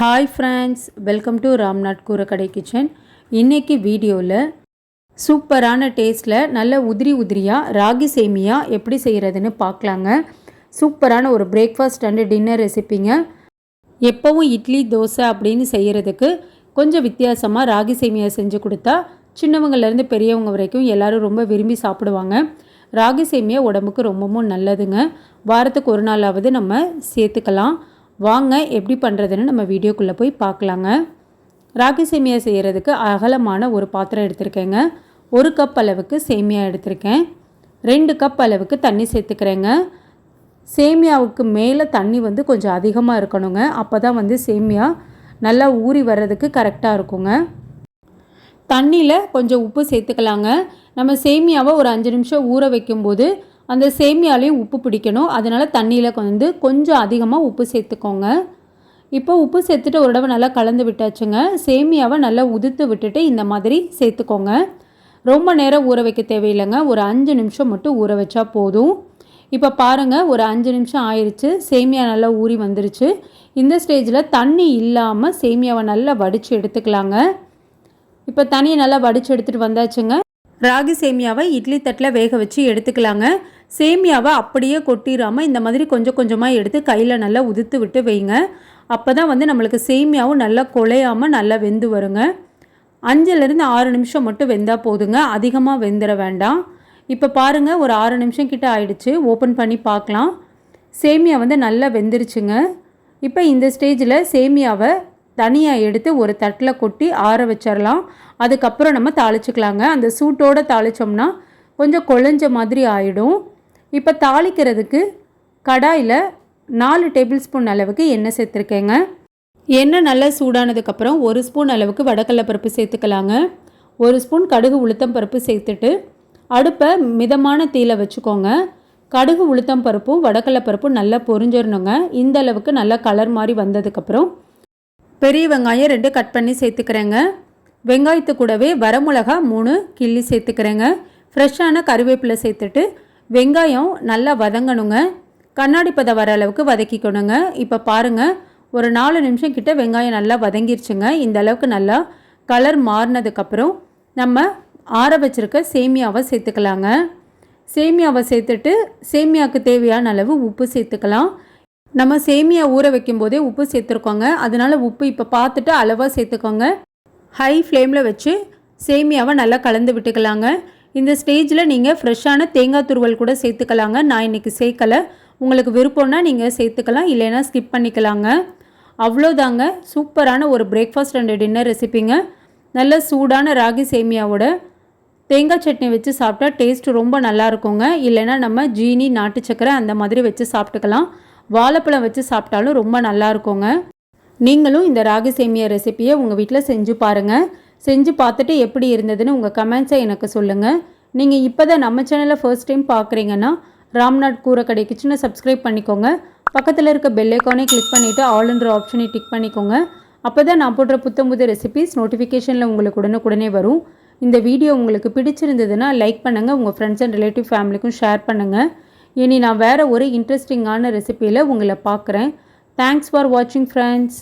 Hi friends welcome to Ramnath கூரக்கடை kitchen இன்றைக்கி வீடியோவில் சூப்பரான டேஸ்ட்டில் நல்ல உதிரி உதிரியாக ராகி சேமியா எப்படி செய்கிறதுன்னு பார்க்கலாங்க. சூப்பரான ஒரு பிரேக்ஃபாஸ்ட் அண்டு டின்னர் ரெசிப்பிங்க எப்போவும் இட்லி தோசை அப்படின்னு செய்கிறதுக்கு கொஞ்சம் வித்தியாசமாக ராகி சேமியா செஞ்சு கொடுத்தா சின்னவங்கலேருந்து பெரியவங்க வரைக்கும் எல்லோரும் ரொம்ப விரும்பி சாப்பிடுவாங்க. ராகி சேமியா உடம்புக்கு ரொம்பவும் நல்லதுங்க. வாரத்துக்கு ஒரு நாளாவது நம்ம சேர்த்துக்கலாம். வாங்க எப்படி பண்ணுறதுன்னு நம்ம வீடியோக்குள்ளே போய் பார்க்கலாங்க. ராகி சேமியா செய்கிறதுக்கு அகலமான ஒரு பாத்திரம் எடுத்திருக்கேங்க. ஒரு கப் அளவுக்கு சேமியா எடுத்திருக்கேன். ரெண்டு கப் அளவுக்கு தண்ணி சேர்த்துக்கிறேங்க. சேமியாவுக்கு மேலே தண்ணி வந்து கொஞ்சம் அதிகமாக இருக்கணுங்க. அப்போ தான் வந்து சேமியா நல்லா ஊறி வர்றதுக்கு கரெக்டாக இருக்குங்க. தண்ணியில் கொஞ்சம் உப்பு சேர்த்துக்கலாங்க. நம்ம சேமியாவை ஒரு அஞ்சு நிமிஷம் ஊற வைக்கும்போது அந்த சேமியாலையும் உப்பு பிடிக்கணும். அதனால் தண்ணியில் வந்து கொஞ்சம் அதிகமாக உப்பு சேர்த்துக்கோங்க. இப்போ உப்பு சேர்த்துட்டு ஒரு தடவை நல்லா கலந்து விட்டாச்சுங்க. சேமியாவை நல்லா உதுத்து விட்டுட்டு இந்த மாதிரி சேர்த்துக்கோங்க. ரொம்ப நேரம் ஊற வைக்க தேவையில்லைங்க. ஒரு அஞ்சு நிமிஷம் மட்டும் ஊற வச்சா போதும். இப்போ பாருங்கள் ஒரு அஞ்சு நிமிஷம் ஆயிடுச்சு சேமியா நல்லா ஊறி வந்துருச்சு. இந்த ஸ்டேஜில் தண்ணி இல்லாமல் சேமியாவை நல்லா வடித்து எடுத்துக்கலாங்க. இப்போ தண்ணியை நல்லா வடித்து எடுத்துகிட்டு வந்தாச்சுங்க. ராகி சேமியாவை இட்லி தட்டில் வேக வச்சு எடுத்துக்கலாங்க. சேமியாவை அப்படியே கொட்டிடாமல் இந்த மாதிரி கொஞ்சம் கொஞ்சமாக எடுத்து கையில் நல்லா உதுத்து விட்டு வைங்க. அப்போ தான் வந்து நம்மளுக்கு சேமியாவும் நல்லா குலையாமல் நல்லா வெந்து வருங்க. அஞ்சுலேருந்து ஆறு நிமிஷம் மட்டும் வெந்தால் போதுங்க. அதிகமாக வெந்துட வேண்டாம். இப்போ பாருங்கள் ஒரு ஆறு நிமிஷம் கிட்ட ஆயிடுச்சு. ஓப்பன் பண்ணி பார்க்கலாம். சேமியா வந்து நல்லா வெந்துருச்சுங்க. இப்போ இந்த ஸ்டேஜில் சேமியாவை தனியாக எடுத்து ஒரு தட்டில் கொட்டி ஆற வச்சிடலாம் அதுக்கப்புறம் நம்ம தாளிச்சுக்கலாங்க. அந்த சூட்டோடு தாளித்தோம்னா கொஞ்சம் குழஞ்ச மாதிரி ஆகிடும் இப்போ தாளிக்கிறதுக்கு கடாயில் நாலு டேபிள் ஸ்பூன் அளவுக்கு எண்ணெய் சேர்த்துருக்கேங்க. எண்ணெய் நல்லா சூடானதுக்கப்புறம் ஒரு ஸ்பூன் அளவுக்கு வடக்கடலை பருப்பு சேர்த்துக்கலாங்க. ஒரு ஸ்பூன் கடுகு உளுத்தம் பருப்பு சேர்த்துட்டு அடுப்பை மிதமான தீயில் வச்சுக்கோங்க. கடுகு உளுத்தம் பருப்பும் வடக்கடலை பருப்பும் நல்லா பொரிஞ்சிடணுங்க இந்த அளவுக்கு நல்லா கலர் மாதிரி வந்ததுக்கப்புறம் பெரிய வெங்காயம் ரெண்டு கட் பண்ணி சேர்த்துக்கிறேங்க. வெங்காயத்து கூடவே வரமிளகா மூணு கிள்ளி சேர்த்துக்கிறேங்க. ஃப்ரெஷ்ஷான கருவேப்பிலை சேர்த்துட்டு வெங்காயம் நல்லா வதங்கணுங்க. கண்ணாடி பதம் வர அளவுக்கு வதக்கிக்கணுங்க. இப்போ பாருங்கள் ஒரு நாலு நிமிஷம் கிட்ட வெங்காயம் நல்லா வதங்கிருச்சுங்க. இந்த அளவுக்கு நல்லா கலர் மாறினதுக்கப்புறம் நம்ம ஆற வச்சுருக்க சேமியாவை சேர்த்துக்கலாங்க. சேமியாவை சேர்த்துட்டு சேமியாவுக்கு தேவையான அளவு உப்பு சேர்த்துக்கலாம். நம்ம சேமியா ஊற வைக்கும் போதே உப்பு சேர்த்துருக்கோங்க. அதனால் உப்பு இப்போ பார்த்துட்டு அளவாக சேர்த்துக்கோங்க. ஹை ஃப்ளேமில் வச்சு சேமியாவை நல்லா கலந்து விட்டுக்கலாங்க. இந்த ஸ்டேஜில் நீங்கள் ஃப்ரெஷ்ஷான தேங்காய் துருவல் கூட சேர்த்துக்கலாங்க. நான் இன்றைக்கி சேர்க்கலை. உங்களுக்கு விருப்பம்னா நீங்கள் சேர்த்துக்கலாம் இல்லைன்னா ஸ்கிப் பண்ணிக்கலாங்க. அவ்வளோதாங்க. சூப்பரான ஒரு பிரேக்ஃபாஸ்ட் அண்ட் டின்னர் ரெசிப்பிங்க நல்ல சூடான ராகி சேமியாவோட தேங்காய் சட்னி வச்சு சாப்பிட்டா டேஸ்ட் ரொம்ப நல்லா இருக்குங்க. இல்லைன்னா நம்ம ஜீனி நாட்டு சக்கரை அந்த மாதிரி வச்சு சாப்பிட்டுக்கலாம். வாழைப்பழம் வச்சு சாப்பிட்டாலும் ரொம்ப நல்லா இருக்குங்க. நீங்களும் இந்த ராகி சேமியா ரெசிப்பியை உங்கள் வீட்டில் செஞ்சு பாருங்கள் செஞ்சு பார்த்துட்டு எப்படி இருந்ததுன்னு உங்கள் கமெண்ட்ஸை எனக்கு சொல்லுங்கள் நீங்கள் இப்போ தான் நம்ம சேனலில் ஃபர்ஸ்ட் டைம் பார்க்குறீங்கன்னா ராம்நாத் கூரக்கடை கிச்சனை சப்ஸ்கிரைப் பண்ணிக்கோங்க. பக்கத்தில் இருக்க பெல்லைக்கானே கிளிக் பண்ணிவிட்டு ஆல்ன்ற ஆப்ஷனை டிக் பண்ணிக்கோங்க. அப்போ தான் நான் போடுற புத்தம் புது ரெசிபிஸ் நோட்டிஃபிகேஷனில் உங்களுக்கு உடனுக்குடனே வரும். இந்த வீடியோ உங்களுக்கு பிடிச்சிருந்ததுன்னா லைக் பண்ணுங்கள் உங்கள் ஃப்ரெண்ட்ஸ் அண்ட் ரிலேட்டிவ் ஃபேமிலிக்கும் ஷேர் பண்ணுங்கள் இனி நான் வேறு ஒரு இன்ட்ரெஸ்டிங்கான ரெசிப்பியில் உங்களை பார்க்குறேன். தேங்க்ஸ் ஃபார் வாட்சிங் ஃப்ரெண்ட்ஸ்